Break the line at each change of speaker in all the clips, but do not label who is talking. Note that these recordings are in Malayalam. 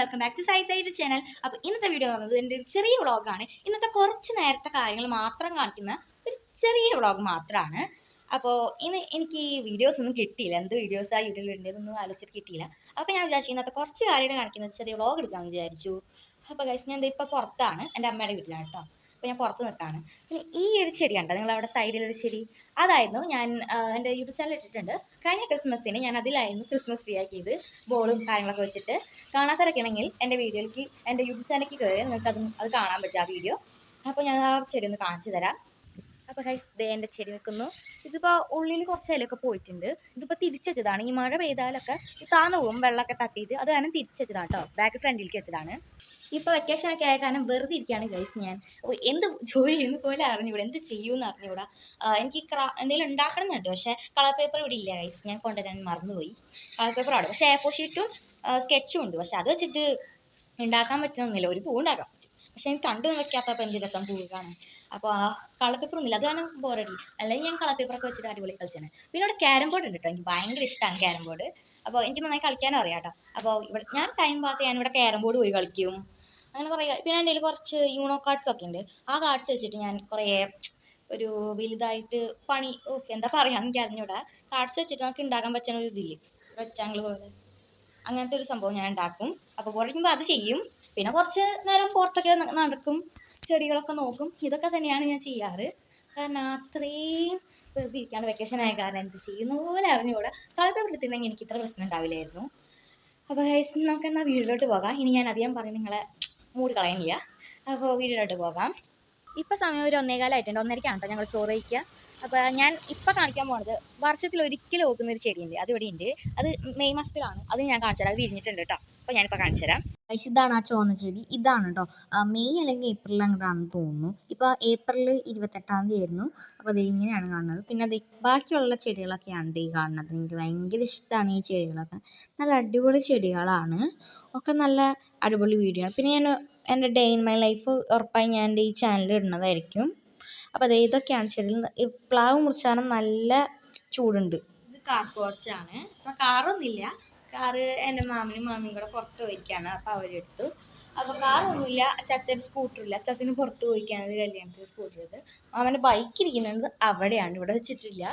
Welcome back to size side channel അപ്പോൾ ഇന്നത്തെ വീഡിയോ എന്ന് പറയുന്നത് എന്റെ ചെറിയ വ്ളോഗാണ് ഇന്നത്തെ കുറച്ച് നേരത്തെ കാര്യങ്ങൾ മാത്രം കാണിക്കുന്ന ഒരു ചെറിയ വ്ളോഗ് മാത്രമാണ് അപ്പോൾ ഇന്ന് എനിക്ക് ഈ വീഡിയോസ് ഒന്നും കിട്ടിയില്ല. എന്ത് വീഡിയോസ് ആ യൂട്യൂബിൽ ഉണ്ടെന്നൊന്നും ആലോചിച്ചിട്ട് കിട്ടിയില്ല. അപ്പോൾ ഞാൻ വിചാരിച്ചു ഇന്നത്തെ കുറച്ച് കാര്യങ്ങൾ കാണിക്കുന്ന ചെറിയ വ്ളോഗ് എടുക്കാമെന്ന് വിചാരിച്ചു. അപ്പോൾ ഗൈസ് ഞാൻ ഇപ്പോൾ പുറത്താണ്. എന്റെ അമ്മയുടെ വീട്ടിലാണ് കേട്ടോ അപ്പോൾ ഞാൻ പുറത്ത് നിൽക്കുകയാണ് പിന്നെ ഈ ഒരു ചെടി കണ്ടോ? നിങ്ങൾ അവിടെ സൈഡിലൊരു ചെടി. അതായിരുന്നു ഞാൻ എന്റെ യൂട്യൂബ് ചാനൽ ഇട്ടിട്ടുണ്ട്. കഴിഞ്ഞ ക്രിസ്മസിന് ഞാൻ അതിലായിരുന്നു ക്രിസ്മസ് ട്രീ ആക്കിയത്. ബോളും കാര്യങ്ങളൊക്കെ വെച്ചിട്ട്. കാണാത്തവരൊക്കെ ആണെങ്കിൽ എന്റെ വീഡിയോയിലേക്ക് എന്റെ യൂട്യൂബ് ചാനലിലേക്ക് കയറി നിങ്ങൾക്ക് അത് അത് കാണാൻ പറ്റും ആ വീഡിയോ. അപ്പോൾ ഞാൻ ആ ചെടി ഒന്ന് കാണിച്ചു തരാം. അപ്പോൾ ഗൈസ് ദേ എന്റെ ചെടി നിൽക്കുന്നു. ഇതിപ്പോൾ ഉള്ളിൽ കുറച്ച് ഇലയൊക്കെ പോയിട്ടുണ്ട്. ഇതിപ്പോൾ തിരിച്ചതാണ് ഈ മഴ പെയ്താലൊക്കെ താന്നു പോകും വെള്ളമൊക്കെ തട്ടിയിട്ട് അത് കാരണം തിരിച്ചുവച്ചതാണ് കേട്ടോ. ബാക്ക് ഫ്രണ്ടിലേക്ക് വെച്ചതാണ്. ഇപ്പോൾ വെക്കേഷനൊക്കെ ആയ കാരണം വെറുതെ ഇരിക്കുകയാണ് ഗൈസ് ഞാൻ. എന്ത് ജോലി ചെയ്യുന്ന പോലെ അറിഞ്ഞുകൂടാ? എന്ത് ചെയ്യുമെന്ന് അറിഞ്ഞൂടാ ആ, എനിക്ക് ക്രാ എന്തെങ്കിലും ഉണ്ടാക്കണം എന്നുണ്ട്. പക്ഷേ കളർ പേപ്പർ ഇവിടെ ഇല്ല ഗൈസ് ഞാൻ കൊണ്ടുവരാൻ മറന്നുപോയി. കളർ പേപ്പർ അവിടെ. പക്ഷേ എ ഫോർ ഷീറ്റും സ്കെച്ചും ഉണ്ട്. പക്ഷെ അത് വെച്ചിട്ട് ഉണ്ടാക്കാൻ പറ്റുന്നില്ല ഒരു പൂ ഉണ്ടാക്കാൻ പറ്റും. പക്ഷെ എനിക്ക് കണ്ടു വെക്കാത്തപ്പോൾ എന്ത് രസം പൂ കാണാൻ അപ്പോൾ ആ കളർ പേപ്പർ ഒന്നുമില്ല. അത് കാരണം ബോറടി അല്ലെങ്കിൽ ഞാൻ ഒക്കെ വെച്ചിട്ട് അടിപൊളി കളിച്ചാണ്. പിന്നെ ഇവിടെ ക്യാരം ബോർഡ് ഉണ്ട് കേട്ടോ. എനിക്ക് ഭയങ്കര ഇഷ്ടമാണ് ക്യാരം ബോർഡ് അപ്പോൾ എനിക്ക് നന്നായി കളിക്കാനും അറിയാം കേട്ടോ. അപ്പോൾ ഇവിടെ ഞാൻ ടൈം പാസ് ചെയ്യാൻ ഇവിടെ ക്യാരം ബോർഡ് പോയി കളിക്കും. അങ്ങനെ കുറേ പിന്നെ എന്റെ കയ്യിൽ കുറച്ച് യൂണോ കാർഡ്സ് ഒക്കെ ഉണ്ട് ആ കാർഡ്സ് വെച്ചിട്ട് ഞാൻ കുറേ ഒരു വലുതായിട്ട് പണി ഓക്കെ എന്താ പറയാ എനിക്ക് അറിഞ്ഞൂടാ. കാർഡ്സ് വെച്ചിട്ട് നമുക്ക് ഉണ്ടാക്കാൻ പറ്റുന്ന ഒരു ഇതില്ലേ? റെക്റ്റാങ്കിൾ പോലെ. അങ്ങനത്തെ ഒരു സംഭവം ഞാൻ ഉണ്ടാക്കും അപ്പോൾ കുറയ്ക്കുമ്പോൾ അത് ചെയ്യും. പിന്നെ കുറച്ച് നേരം പുറത്തൊക്കെ നടക്കും. ചെടികളൊക്കെ നോക്കും. ഇതൊക്കെ തന്നെയാണ് ഞാൻ ചെയ്യാറ്. കാരണം അത്രയും വെറുതെ ഇരിക്കാണ്ട് വെക്കേഷൻ ആയ കാരണം എന്ത് ചെയ്യുന്ന പോലെ അറിഞ്ഞുകൂടാ കളത്തെ വിളിച്ചിട്ടുണ്ടെങ്കിൽ എനിക്ക് ഇത്ര പ്രശ്നം ഉണ്ടാവില്ലായിരുന്നു അപ്പോൾ നമുക്ക് എന്നാൽ വീട്ടിലോട്ട് പോകാം. ഇനി ഞാൻ അധികം പറഞ്ഞ് നിങ്ങളെ മൂടി കളയണില്ല അപ്പോൾ വീട്ടിലോട്ട് പോകാം. ഇപ്പം സമയം ഒരു ഒന്നേകാലായിട്ടുണ്ട്. ഒന്നരക്കാണ് കേട്ടോ ഞങ്ങൾ ചോറ് കഴിക്കുക അപ്പോൾ ഞാൻ ഇപ്പം കാണിക്കാൻ പോണത് വർഷത്തിൽ ഒരിക്കലും ഓക്കുന്ന ഒരു ചെടിയുണ്ട്. അത് ഇവിടെ ഉണ്ട് അത് മെയ് മാസത്തിലാണ്. അത് ഞാൻ കാണിച്ചു തരാം. അത് വിരിഞ്ഞിട്ടുണ്ട് കേട്ടോ അപ്പോൾ ഞാനിപ്പോൾ കാണിച്ചു തരാം. ഇതാണ് ആ ചുവന്ന ചെടി. ഇതാണ് കേട്ടോ മെയ് അല്ലെങ്കിൽ ഏപ്രിൽ അങ്ങോട്ടാണെന്ന് തോന്നുന്നു. ഇപ്പോൾ ഏപ്രിൽ ഇരുപത്തെട്ടാം തീയതി ആയിരുന്നു അപ്പോൾ അത് ഇങ്ങനെയാണ് കാണുന്നത്. പിന്നെ അത് ബാക്കിയുള്ള ചെടികളൊക്കെയാണ് ഈ കാണുന്നത്. എനിക്ക് ഭയങ്കര ഇഷ്ടമാണ് ഈ ചെടികളൊക്കെ. നല്ല അടിപൊളി ചെടികളാണ്. ഒക്കെ നല്ല അടിപൊളി വീഡിയോ ആണ്. പിന്നെ ഞാൻ എന്റെ ഡേ ഇൻ മൈ ലൈഫ് ഉറപ്പായും ഞാൻ എന്റെ ഈ ചാനലിൽ ഇടുന്നതായിരിക്കും. അപ്പോൾ അത് ഇതൊക്കെയാണ് ശരി പ്ലാവ് മുറിച്ചാലും നല്ല ചൂടുണ്ട്. ഇത് കാർ പോർച്ചാണ് അപ്പോൾ കാറൊന്നുമില്ല. കാറ് എന്റെ മാമനും മാമിയും കൂടെ പുറത്ത് പോയിരിക്കുകയാണ്. അപ്പോൾ അവരെടുത്തു അപ്പോൾ കാറൊന്നുമില്ല. അച്ചാച്ചന്റെ സ്കൂട്ടറില്ല അച്ചാച്ചന് പുറത്ത് പോയിരിക്കുകയാണ് ഇത് കല്യാണത്തിന് സ്കൂട്ടർ ഇത്. മാമന്റെ ബൈക്ക് ഇരിക്കുന്നത് അവിടെയാണ്. ഇവിടെ വെച്ചിട്ടില്ല.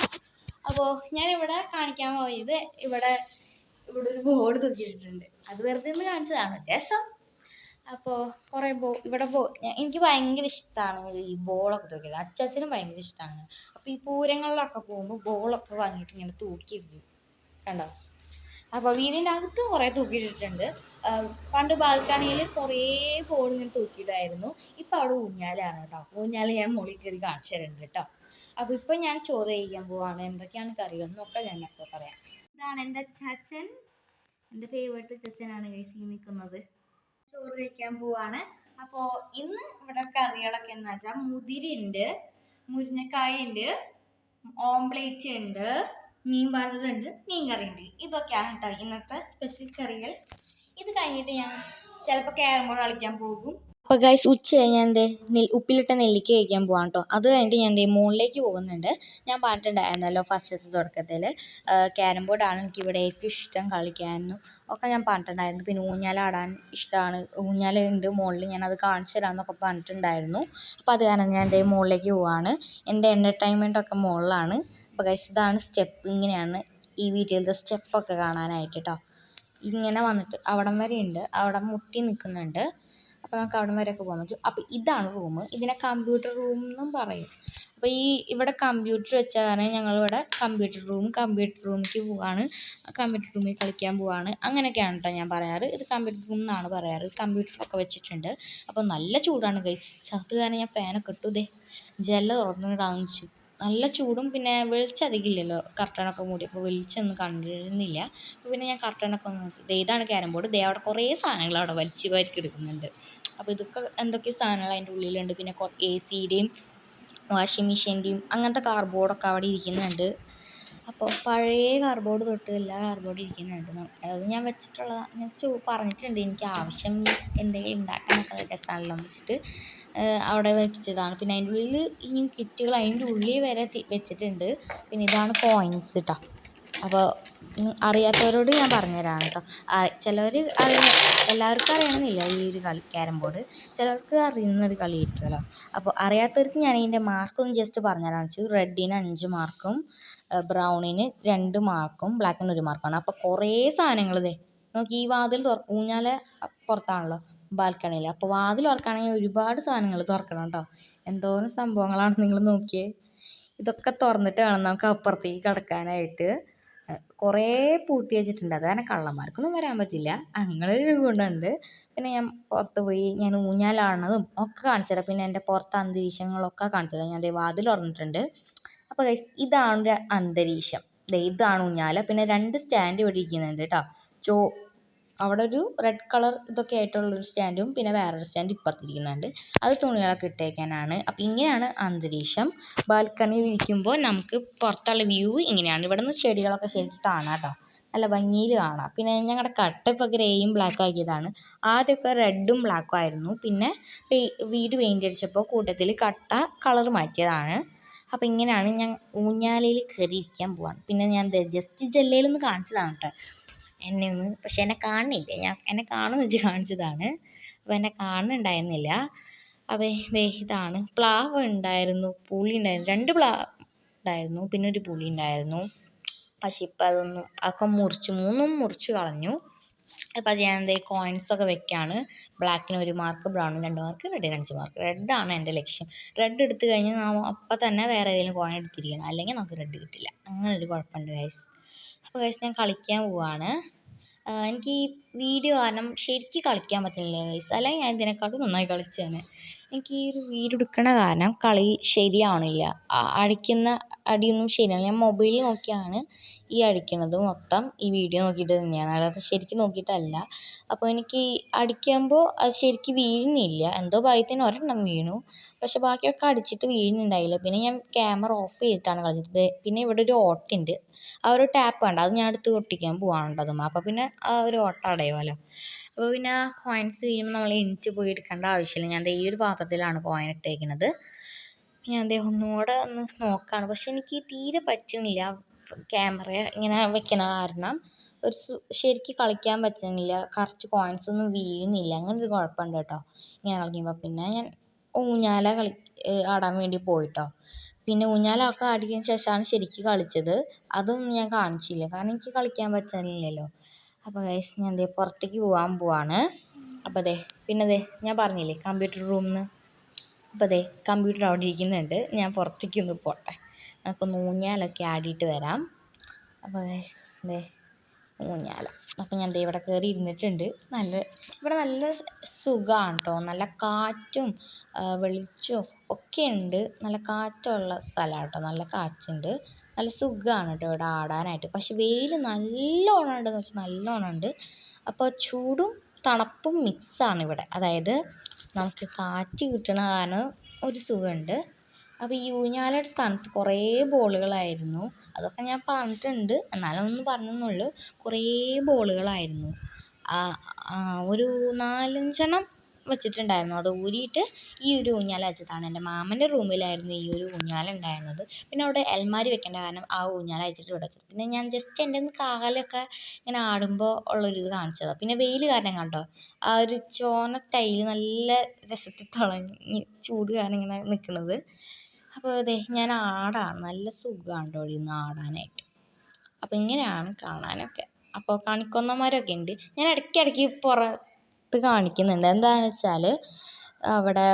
അപ്പോൾ ഞാനിവിടെ കാണിക്കാൻ പോയത്. ഇവിടെ ഇവിടെ ഒരു ബോർഡ് തൂക്കിയിട്ടുണ്ട് അത് വെറുതെ ഒന്ന് കാണിച്ചതാണ്. രസം. അപ്പോൾ കുറേ ബോ ഇവിടെ ബോ എനിക്ക് ഭയങ്കര ഇഷ്ടമാണ് ഈ ബോളൊക്കെ തൂക്കിയത്. അച്ചാച്ചനും ഭയങ്കര ഇഷ്ടമാണ് അപ്പോൾ ഈ പൂരങ്ങളിലൊക്കെ പോകുമ്പോൾ ബോളൊക്കെ വാങ്ങിയിട്ട് ഇങ്ങനെ തൂക്കിയിടും. കണ്ടോ? അപ്പോൾ വീടിന്റെ അകത്തും കുറേ തൂക്കിയിട്ടിട്ടുണ്ട്. പണ്ട് ബാൽക്കണിയിൽ കുറേ ബോൾ ഇങ്ങനെ തൂക്കിയിടായിരുന്നു. ഇപ്പം അവിടെ ഊഞ്ഞാലാണ് കേട്ടോ. ഊഞ്ഞാൽ ഞാൻ മുകളിൽ കയറി കാണിച്ചു തരുന്നുണ്ട് കേട്ടോ. അപ്പോൾ ഇപ്പം ഞാൻ ചോറ് കഴിക്കാൻ പോവാണ്. എന്തൊക്കെയാണ് കറികളെന്നൊക്കെ ഞാൻ അപ്പോൾ പറയാം. ഇതാണ് എന്റെ ചാച്ചൻ. എന്റെ ഫേവറേറ്റ് ചച്ചനാണ് ഗൈസ് ഈ നിൽക്കുന്നത്. ചോറ് കഴിക്കാൻ പോവാണ്. അപ്പോൾ ഇന്ന് ഇവിടെ കറികളൊക്കെ എന്ന് വെച്ചാൽ മുതിര ഉണ്ട് മുരിങ്ങക്കായ ഉണ്ട് ഓംപ്ലേറ്റ് ഉണ്ട് മീൻ വറുത്തതുണ്ട് മീൻ കറി ഉണ്ട്. ഇതൊക്കെയാണ് കേട്ടോ ഇന്നത്തെ സ്പെഷ്യൽ കറികൾ. ഇത് കഴിഞ്ഞിട്ട് ഞാൻ ചിലപ്പോൾ ക്യാരം ബോർഡ് കളിക്കാൻ പോകും. അപ്പോൾ ഗൈസ് ഉച്ച കഴിഞ്ഞാൽ എന്തേ ഉപ്പിലിട്ട നെല്ലിക്ക കഴിക്കാൻ പോവാം കേട്ടോ അത് കഴിഞ്ഞിട്ട് ഞാൻ എന്തേ മുകളിലേക്ക് പോകുന്നുണ്ട്. ഞാൻ പറഞ്ഞിട്ടുണ്ടായിരുന്നല്ലോ ഫസ്റ്റത്തെ തുടക്കത്തിൽ ക്യാരം ബോർഡാണ് എനിക്കിവിടെ ഏറ്റവും ഇഷ്ടം കളിക്കാനും ഒക്കെ ഞാൻ പറഞ്ഞിട്ടുണ്ടായിരുന്നു. പിന്നെ ഊഞ്ഞാലാടാൻ ഇഷ്ടമാണ്. ഊഞ്ഞാലുണ്ട് മുകളിൽ ഞാനത് കാണിച്ചു തരാമെന്നൊക്കെ പറഞ്ഞിട്ടുണ്ടായിരുന്നു. അപ്പോൾ അത് കാരണം ഞാൻ ദേ മുകളിലേക്ക് പോവാണ്. എന്റെ എന്റർടൈൻമെന്റൊക്കെ മുകളിലാണ്. അപ്പോൾ ഗൈസ് ഇതാണ് സ്റ്റെപ്പ് ഇങ്ങനെയാണ് ഈ വീഡിയോയിലത്തെ സ്റ്റെപ്പൊക്കെ കാണാനായിട്ട് കേട്ടോ ഇങ്ങനെ വന്നിട്ട് അവിടം വരെ ഉണ്ട് അവിടെ മുട്ടി നിൽക്കുന്നുണ്ട്. അപ്പോൾ നമുക്ക് അവിടം വരെയൊക്കെ പോകാൻ പറ്റും. അപ്പോൾ ഇതാണ് റൂം ഇതിനെ കമ്പ്യൂട്ടർ റൂം എന്നും പറയും. അപ്പോൾ ഈ ഇവിടെ കമ്പ്യൂട്ടർ വെച്ച കാരണം ഞങ്ങളിവിടെ കമ്പ്യൂട്ടർ റൂം കമ്പ്യൂട്ടർ റൂമിലേക്ക് പോവാണ്. കമ്പ്യൂട്ടർ റൂമിൽ കളിക്കാൻ പോവാണ്. അങ്ങനെയൊക്കെയാണ് കേട്ടോ ഞാൻ പറയാറ്. ഇത് കമ്പ്യൂട്ടർ റൂം എന്നാണ് പറയാറ്. കമ്പ്യൂട്ടറൊക്കെ വെച്ചിട്ടുണ്ട്. അപ്പോൾ നല്ല ചൂടാണ് ഗൈസ് അത് കാരണം ഞാൻ ഫാനൊക്കെ ഇട്ടു ദേ. ജല തുറന്നിടാന്ന് കാണിച്ചു നല്ല ചൂടും പിന്നെ വെളിച്ചം അധികം ഇല്ലല്ലോ കർട്ടനൊക്കെ മൂടി അപ്പോൾ വെളിച്ചമൊന്നും കണ്ടിരുന്നില്ല. അപ്പോൾ പിന്നെ ഞാൻ കർട്ടനൊക്കെ ഒന്ന് ദേ ഇതാണ് ക്യാരം ബോർഡ് ദേ അവിടെ കുറേ സാധനങ്ങൾ അവിടെ വലിച്ചു വാരി എടുക്കുന്നുണ്ട്. അപ്പോൾ ഇതൊക്കെ എന്തൊക്കെ സാധനങ്ങൾ അതിന്റെ ഉള്ളിലുണ്ട്. പിന്നെ എ സിയുടെയും വാഷിംഗ് മെഷീന്റെയും അങ്ങനത്തെ കാർബോർഡൊക്കെ അവിടെ ഇരിക്കുന്നുണ്ട്. അപ്പോൾ പഴയ കാർബോർഡ് തൊട്ട് എല്ലാ കാർബോർഡും ഇരിക്കുന്നുണ്ട്. അത് ഞാൻ വെച്ചിട്ടുള്ള ഞാൻ പറഞ്ഞിട്ടുണ്ട്. എനിക്ക് ആവശ്യം എന്തെങ്കിലും ഉണ്ടാക്കാനൊക്കെ രസമാണല്ലോ എന്ന് വെച്ചിട്ട്. അവിടെ വെച്ചതാണ്. പിന്നെ അതിന്റെ ഉള്ളിൽ ഇനിയും കിറ്റുകൾ അതിന്റെ ഉള്ളിൽ വരെ വെച്ചിട്ടുണ്ട്. പിന്നെ ഇതാണ് കോയിൻസ് കേട്ടോ അപ്പോൾ അറിയാത്തവരോട് ഞാൻ പറഞ്ഞുതരാണ് കേട്ടോ ചിലവർ അറിയ എല്ലാവർക്കും അറിയണമെന്നില്ല ഈ ഒരു കളി ക്യാരം ബോർഡ് ചിലർക്ക് അറിയുന്ന ഒരു കളിയായിരിക്കുമല്ലോ അപ്പോൾ അറിയാത്തവർക്ക് ഞാൻ ഇതിന്റെ മാർക്കൊന്ന് ജസ്റ്റ് പറഞ്ഞുതരാമെന്ന് വെച്ചു. റെഡിന് അഞ്ച് മാർക്കും ബ്രൗണിന് രണ്ട് മാർക്കും ബ്ലാക്കിന് ഒരു മാർക്കാണ് അപ്പോൾ കുറേ സാധനങ്ങൾ ഇതേ. നോക്കി ഈ വാതിൽ തുറ ഊഞ്ഞാൽ പുറത്താണല്ലോ. ബാൽക്കണിയിൽ. അപ്പോൾ വാതിൽ തുറക്കുകയാണെങ്കിൽ ഒരുപാട് സാധനങ്ങൾ തുറക്കണം കേട്ടോ. എന്തോരം സംഭവങ്ങളാണ് നിങ്ങൾ നോക്കിയേ. ഇതൊക്കെ തുറന്നിട്ട് വേണം നമുക്ക് അപ്പുറത്തേക്ക് കിടക്കാനായിട്ട്. കുറേ പൂട്ടി വെച്ചിട്ടുണ്ട്. അത് കാരണം കള്ളന്മാർക്കൊന്നും വരാൻ പറ്റില്ല. അങ്ങനെ ഒരു ഗുണമുണ്ട് പിന്നെ ഞാൻ പുറത്ത് പോയി ഞാൻ ഊഞ്ഞാലാണതും ഒക്കെ കാണിച്ചു തരാം. പിന്നെ എന്റെ പുറത്ത് അന്തരീക്ഷങ്ങളൊക്കെ കാണിച്ചു തരാം. ഞാൻ വാതിൽ തുറന്നിട്ടുണ്ട്. അപ്പോൾ ഗൈസ് ഇതാണ് അന്തരീക്ഷം. ഇതാണ് ഊഞ്ഞാല. പിന്നെ രണ്ട് സ്റ്റാൻഡ് ഇവിടെ ഇരിക്കുന്നുണ്ട് കേട്ടോ. ചോ അവിടെ ഒരു റെഡ് കളർ ഇതൊക്കെ ആയിട്ടുള്ളൊരു സ്റ്റാൻഡും പിന്നെ വേറൊരു സ്റ്റാൻഡ് ഇപ്പുറത്തിരിക്കുന്നുണ്ട്. അത് തുണികളൊക്കെ ഇട്ടേക്കാനാണ്. അപ്പോൾ ഇങ്ങനെയാണ് അന്തരീക്ഷം. ബാൽക്കണിയിൽ ഇരിക്കുമ്പോൾ നമുക്ക് പുറത്തുള്ള വ്യൂ ഇങ്ങനെയാണ്. ഇവിടെ നിന്ന് ചെടികളൊക്കെ ശരിക്കും കാണാം കേട്ടോ. നല്ല ഭംഗിയിൽ കാണാം. പിന്നെ ഞങ്ങളുടെ കട്ട ഇപ്പോൾ ഗ്രേയും ബ്ലാക്കും ആക്കിയതാണ്. ആദ്യമൊക്കെ റെഡും ബ്ലാക്കും ആയിരുന്നു. പിന്നെ വീട് പെയിന്റ് അടിച്ചപ്പോൾ കൂട്ടത്തിൽ കട്ട കളർ മാറ്റിയതാണ്. അപ്പോൾ ഇങ്ങനെയാണ് ഞാൻ ഊഞ്ഞാലയിൽ കയറി ഇരിക്കാൻ പോവാണ്. പിന്നെ ഞാൻ ജസ്റ്റ് ജല്ലയിലൊന്ന് കാണിച്ചതാണ് കേട്ടോ. എന്നെ ഒന്ന് പക്ഷെ എന്നെ കാണുന്നില്ല? ഞാൻ എന്നെ കാണുമെന്ന് വെച്ച് കാണിച്ചതാണ്. അപ്പോൾ എന്നെ കാണുന്നുണ്ടായിരുന്നില്ല. അപ്പോൾ ദേ ഇതാണ്. പ്ലാവ് ഉണ്ടായിരുന്നു പുളി ഉണ്ടായിരുന്നു രണ്ട് പ്ലാവ് ഉണ്ടായിരുന്നു പിന്നെ ഒരു പുളി ഉണ്ടായിരുന്നു. പക്ഷെ ഇപ്പം അതൊന്നും അതൊക്കെ മുറിച്ച് മൂന്നും മുറിച്ച് കളഞ്ഞു. അപ്പൊ അത് ഞാൻ എന്തേ കോയിൻസൊക്കെ വെക്കുകയാണ് ബ്ലാക്കിന് ഒരു മാർക്ക് ബ്രൗണിന് രണ്ട് മാർക്ക് റെഡിന് അഞ്ച് മാർക്ക് റെഡാണ് എന്റെ ലക്ഷ്യം. റെഡ് എടുത്തു കഴിഞ്ഞാൽ അപ്പം തന്നെ വേറെ ഏതെങ്കിലും കോയിൻ എടുത്തിരിക്കണം. അല്ലെങ്കിൽ നമുക്ക് റെഡ് കിട്ടില്ല. അങ്ങനെ ഒരു കുഴപ്പമുണ്ട് ഗൈസ് അപ്പോൾ ഗൈസ് ഞാൻ കളിക്കാൻ പോവാണ്. എനിക്ക് ഈ വീഡിയോ കാരണം ശരിക്ക് കളിക്കാൻ പറ്റുന്നില്ല ഗൈസ് അല്ലെങ്കിൽ ഞാൻ ഇതിനെക്കാട്ടും നന്നായി കളിച്ചേനെ എനിക്ക് ഈ ഒരു വീഡിയോ എടുക്കണ കാരണം കളി ശരിയാവണില്ല. അടിക്കുന്ന അടിയൊന്നും ശരിയാണ് ഞാൻ മൊബൈലിൽ നോക്കിയാണ് ഈ അടിക്കണത് മൊത്തം. ഈ വീഡിയോ നോക്കിയിട്ട് തന്നെയാണ്. അല്ലാതെ ശരിക്കും നോക്കിയിട്ടല്ല. അപ്പോൾ എനിക്ക് അടിക്കുമ്പോൾ അത് ശരിക്ക് വീഴുന്നില്ല. എന്തോ ഭാഗ്യത്തിന് ഒരെണ്ണം വീണു. പക്ഷെ ബാക്കിയൊക്കെ അടിച്ചിട്ട് വീഴുന്നുണ്ടായില്ല. പിന്നെ ഞാൻ ക്യാമറ ഓഫ് ചെയ്തിട്ടാണ് കളിച്ചത്. പിന്നെ ഇവിടെ ഒരു ഓട്ടുണ്ട് ആ ഒരു ടാപ്പ് കണ്ടോ? അത് ഞാൻ എടുത്ത് ഒട്ടിക്കാൻ പോവാണ് അതുമ്മേ അപ്പോൾ പിന്നെ ആ ഒരു ഓട്ട അടയുമല്ലോ അപ്പോൾ പിന്നെ കോയിൻസ് വീഴുമ്പോൾ നമ്മൾ എണീച്ച് പോയി എടുക്കേണ്ട ആവശ്യമില്ല. ഞാൻ ഈ ഒരു പാത്രത്തിലാണ് കോയിൻ ഇട്ടേക്കുന്നത് ഞാൻ ദേ ഒന്നുകൂടെ ഒന്ന് നോക്കുകയാണ് പക്ഷെ എനിക്ക് തീരെ പറ്റുന്നില്ല. ക്യാമറ ഇങ്ങനെ വെക്കണ കാരണം ഒരു ശരിക്ക് കളിക്കാൻ പറ്റുന്നില്ല. കറക്റ്റ് കോയിൻസ് ഒന്നും വീഴുന്നില്ല. അങ്ങനെ ഒരു കുഴപ്പമുണ്ട് കേട്ടോ. ഇങ്ങനെ കളിക്കുമ്പോൾ പിന്നെ ഞാൻ ഊഞ്ഞാല കളി ആടാൻ വേണ്ടി പോയിട്ടോ. പിന്നെ ഊഞ്ഞാലൊക്കെ ആടിയതിന് ശേഷമാണ് ശരിക്ക് കളിച്ചത്. അതും ഞാൻ കാണിച്ചില്ല. കാരണം എനിക്ക് കളിക്കാൻ പറ്റുന്നില്ലല്ലോ. അപ്പോൾ ഗൈസ് ഞാൻ ദേ പുറത്തേക്ക് പോകാൻ പോവാണ്. അപ്പോൾ ദേ പിന്നെ ദേ ഞാൻ പറഞ്ഞില്ലേ കമ്പ്യൂട്ടർ റൂമിൽ അപ്പോൾ ദേ കമ്പ്യൂട്ടർ അവിടെ ഇരിക്കുന്നുണ്ട്. ഞാൻ പുറത്തേക്ക് ഒന്ന് പോട്ടെ. നമുക്കൊന്ന് ഊഞ്ഞാലൊക്കെ ആടിയിട്ട് വരാം. അപ്പോൾ ദേ ഊഞ്ഞാല. അപ്പം ഞാൻ ഇവിടെ കയറി ഇരുന്നിട്ടുണ്ട്. നല്ല ഇവിടെ നല്ല സുഖമാണ് കേട്ടോ നല്ല കാറ്റും വെളിച്ചവും ഒക്കെ ഉണ്ട്. നല്ല കാറ്റുള്ള സ്ഥലമാണ് കേട്ടോ നല്ല കാറ്റുണ്ട്. നല്ല സുഖമാണ് കേട്ടോ ഇവിടെ ആടാനായിട്ട്. പക്ഷെ വെയിൽ നല്ലോണം ഉണ്ടെന്ന് വെച്ചാൽ നല്ലോണം ഉണ്ട്. അപ്പോൾ ചൂടും തണുപ്പും മിക്സാണ് ഇവിടെ. അതായത് നമുക്ക് കാറ്റ് കിട്ടണ കാരണം ഒരു സുഖമുണ്ട്. അപ്പോൾ ഈ ഊഞ്ഞാലയുടെ സ്ഥാനത്ത് കുറേ ബോളുകളായിരുന്നു. അതൊക്കെ ഞാൻ പറഞ്ഞിട്ടുണ്ട്. എന്നാലും ഒന്ന് പറഞ്ഞെന്നുള്ളൂ കുറേ ബോളുകളായിരുന്നു. ഒരു നാലഞ്ചെണ്ണം വെച്ചിട്ടുണ്ടായിരുന്നു. അത് ഊരിയിട്ട് ഈ ഒരു ഊഞ്ഞാല വെച്ചതാണ് എന്റെ മാമന്റെ റൂമിലായിരുന്നു ഈ ഒരു ഊഞ്ഞാൽ ഉണ്ടായിരുന്നത്. പിന്നെ അവിടെ അലമാരി വെക്കേണ്ട കാരണം ആ ഊഞ്ഞാൽ വെച്ചിട്ട് ഇവിടെ വെച്ചത്. പിന്നെ ഞാൻ ജസ്റ്റ് എന്റെ ഒന്ന് കാലൊക്കെ ഇങ്ങനെ ആടുമ്പോൾ ഉള്ളൊരിത് കാണിച്ചതാണ് പിന്നെ വെയിൽ കാരണം കണ്ടോ? ആ ഒരു ചോന്ന ടൈൽ നല്ല രസത്തിൽ തിളങ്ങി ചൂട് കാരണം ഇങ്ങനെ നിൽക്കുന്നത് അപ്പോൾ അതെ ഞാൻ ആടാണ്. നല്ല സുഖമാണ് കേട്ടോ ആടാനായിട്ട്. അപ്പോൾ ഇങ്ങനെയാണ് കാണാനൊക്കെ. അപ്പോൾ കണിക്കൊന്നന്മാരൊക്കെ ഉണ്ട്. ഞാൻ ഇടയ്ക്കിടയ്ക്ക് പുറത്ത് കാണിക്കുന്നുണ്ട്. എന്താണെന്ന് വെച്ചാൽ അവിടെ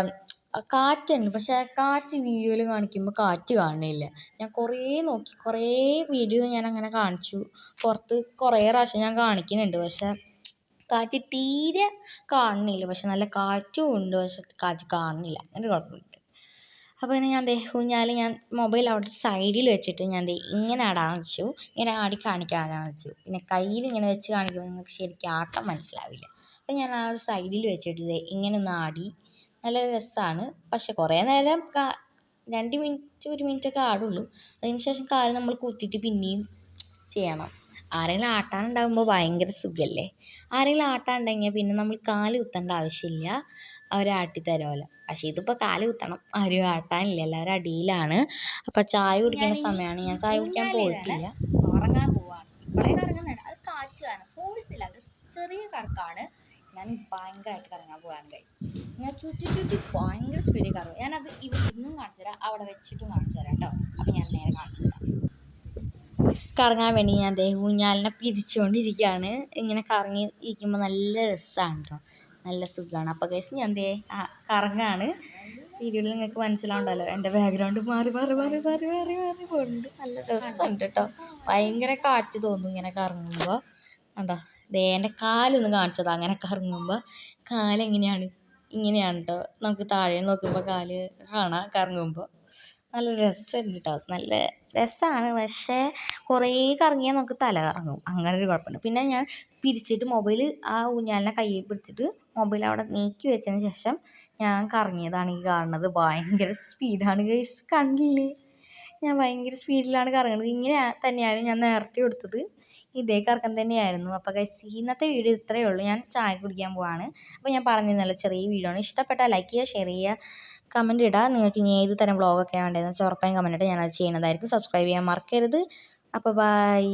കാറ്റുണ്ട്. പക്ഷേ കാറ്റ് വീഡിയോയിൽ കാണിക്കുമ്പോൾ കാറ്റ് കാണുന്നില്ല. ഞാൻ കുറേ നോക്കി. കുറേ വീഡിയോ ഞാൻ അങ്ങനെ കാണിച്ചു. പുറത്ത് കുറേ പ്രാവശ്യം ഞാൻ കാണിക്കുന്നുണ്ട്. പക്ഷേ കാറ്റ് തീരെ കാണുന്നില്ല. പക്ഷെ നല്ല കാറ്റും ഉണ്ട്. പക്ഷെ കാറ്റ് കാണുന്നില്ല. അങ്ങനെ കുഴപ്പമുണ്ട് അപ്പോൾ പിന്നെ ഞാൻ ദേ ഊഞ്ഞാൽ ഞാൻ മൊബൈൽ അവിടെ സൈഡിൽ വെച്ചിട്ട് ഞാൻ ദേ ഇങ്ങനെ ആടാൻ വെച്ചു. ഇങ്ങനെ ആടി കാണിക്കാനാ വെച്ചു. പിന്നെ കയ്യിൽ ഇങ്ങനെ വെച്ച് കാണിക്കുമ്പോൾ നിങ്ങൾക്ക് ശരിക്കും ആട്ടം മനസ്സിലാവില്ല. അപ്പം ഞാൻ ആ ഒരു സൈഡിൽ വെച്ചിട്ട് ദേ ഇങ്ങനെ ഒന്ന് ആടി. നല്ല രസമാണ് പക്ഷെ കുറേ നേരം കാ രണ്ട് മിനിറ്റ് ഒരു മിനിറ്റൊക്കെ ആടുള്ളൂ. അതിന് ശേഷം കാൽ നമ്മൾ കുത്തിയിട്ട് പിന്നെയും ചെയ്യണം. ആരെങ്കിലും ആട്ടാനുണ്ടാകുമ്പോൾ ഭയങ്കര സുഖമല്ലേ ആരെങ്കിലും ആട്ടാനുണ്ടെങ്കിൽ പിന്നെ നമ്മൾ കാൽ കുത്തേണ്ട ആവശ്യമില്ല. അവർ ആട്ടിത്തരുമല്ലോ പക്ഷേ ഇതിപ്പോൾ കാൽ കുത്തണം. ആരും ആട്ടാനില്ല. എല്ലാവരും അടിയിലാണ്. അപ്പോൾ ചായ കുടിക്കുന്ന സമയമാണ് ഞാൻ ചായ കുടിക്കാൻ പോയിട്ടില്ല. ഉറങ്ങാൻ പോവാണ്. ഇപ്പോഴേ കറങ്ങുന്നതാണ് അത് കാച്ചാണ് ഫോഴ്സില്ല അത് ചെറിയ കറക്കാണ്. ഞാൻ ഭയങ്കരമായിട്ട് കറങ്ങാൻ പോവാണ് ഗൈസ് ഞാൻ ചുറ്റി ചുറ്റി ഭയങ്കര സ്പീഡിൽ കറങ്ങും. ഞാനത് ഇവിടെ ഇന്നും കാണിച്ചു തരാം. അവിടെ വെച്ചിട്ടും കാണിച്ചു തരാം കേട്ടോ. അപ്പം ഞാൻ നേരെ കാണിച്ചു തരാം. കറങ്ങാൻ വേണ്ടി ഞാൻ ദേ ഊഞ്ഞാലിനെ പിരിച്ചുകൊണ്ടിരിക്കുകയാണ്. ഇങ്ങനെ കറങ്ങി ഇരിക്കുമ്പോൾ നല്ല രസമാണ് കേട്ടോ നല്ല സുഖമാണ് അപ്പോൾ ഗൈസ് ഞാൻ ആ കറങ്ങാണ്. വീഡിയോയിൽ നിങ്ങൾക്ക് മനസ്സിലാവുണ്ടല്ലോ എന്റെ ബാക്ക്ഗ്രൗണ്ട് മാറി മാറി മാറി മാറി മാറി മാറി പോകുന്നുണ്ട് നല്ല രസമുണ്ട് കേട്ടോ ഭയങ്കര കാറ്റ് തോന്നും ഇങ്ങനെ കറങ്ങുമ്പോൾ കണ്ടോ? ദേ എന്റെ കാലൊന്ന് കാണിച്ചതാ അങ്ങനെ കറങ്ങുമ്പോൾ കാലെങ്ങനെയാണ്? ഇങ്ങനെയാണ് കേട്ടോ നമുക്ക് താഴെ നോക്കുമ്പോൾ കാൽ കാണാം കറങ്ങുമ്പോൾ നല്ല രസമുണ്ട് കേട്ടോ നല്ല രസമാണ് പക്ഷേ കുറേ കറങ്ങിയാൽ നമുക്ക് തല കറങ്ങും. അങ്ങനെ ഒരു കുഴപ്പമുണ്ട് പിന്നെ ഞാൻ പിരിച്ചിട്ട് മൊബൈൽ ആ ഊഞ്ഞാലിനെ കയ്യിൽ പിടിച്ചിട്ട് മൊബൈൽ അവിടെ നീക്കി വെച്ചതിന് ശേഷം ഞാൻ കറങ്ങിയതാണ് ഈ കാണുന്നത്. ഭയങ്കര സ്പീഡാണ്. ഗൈസ് കണ്ടില്ലേ? ഞാൻ ഭയങ്കര സ്പീഡിലാണ് കറങ്ങുന്നത് ഇങ്ങനെ തന്നെയാണ് ഞാൻ നേരത്തെ എടുത്തത് ഇതേ കറക്കം തന്നെയായിരുന്നു. അപ്പോൾ ഗൈസ് ഇന്നത്തെ വീഡിയോ ഇത്രയേ ഉള്ളൂ. ഞാൻ ചായ കുടിക്കാൻ പോവാണ്. അപ്പോൾ ഞാൻ പറഞ്ഞിരുന്നല്ലോ ചെറിയ വീഡിയോ ആണ്. ഇഷ്ടപ്പെട്ടാൽ ലൈക്ക് ചെയ്യുക ഷെയർ ചെയ്യുക കമന്റ് ഇടുക. നിങ്ങൾക്ക് ഇനി ഏത് തരം വ്ളോഗൊക്കെ വേണ്ടതെന്ന് വെച്ചാൽ ഉറപ്പായും കമന്റ് ഇട്ട് ഞാനത് ചെയ്യുന്നതായിരിക്കും. സബ്സ്ക്രൈബ് ചെയ്യാൻ മറക്കരുത്. അപ്പോൾ ബൈ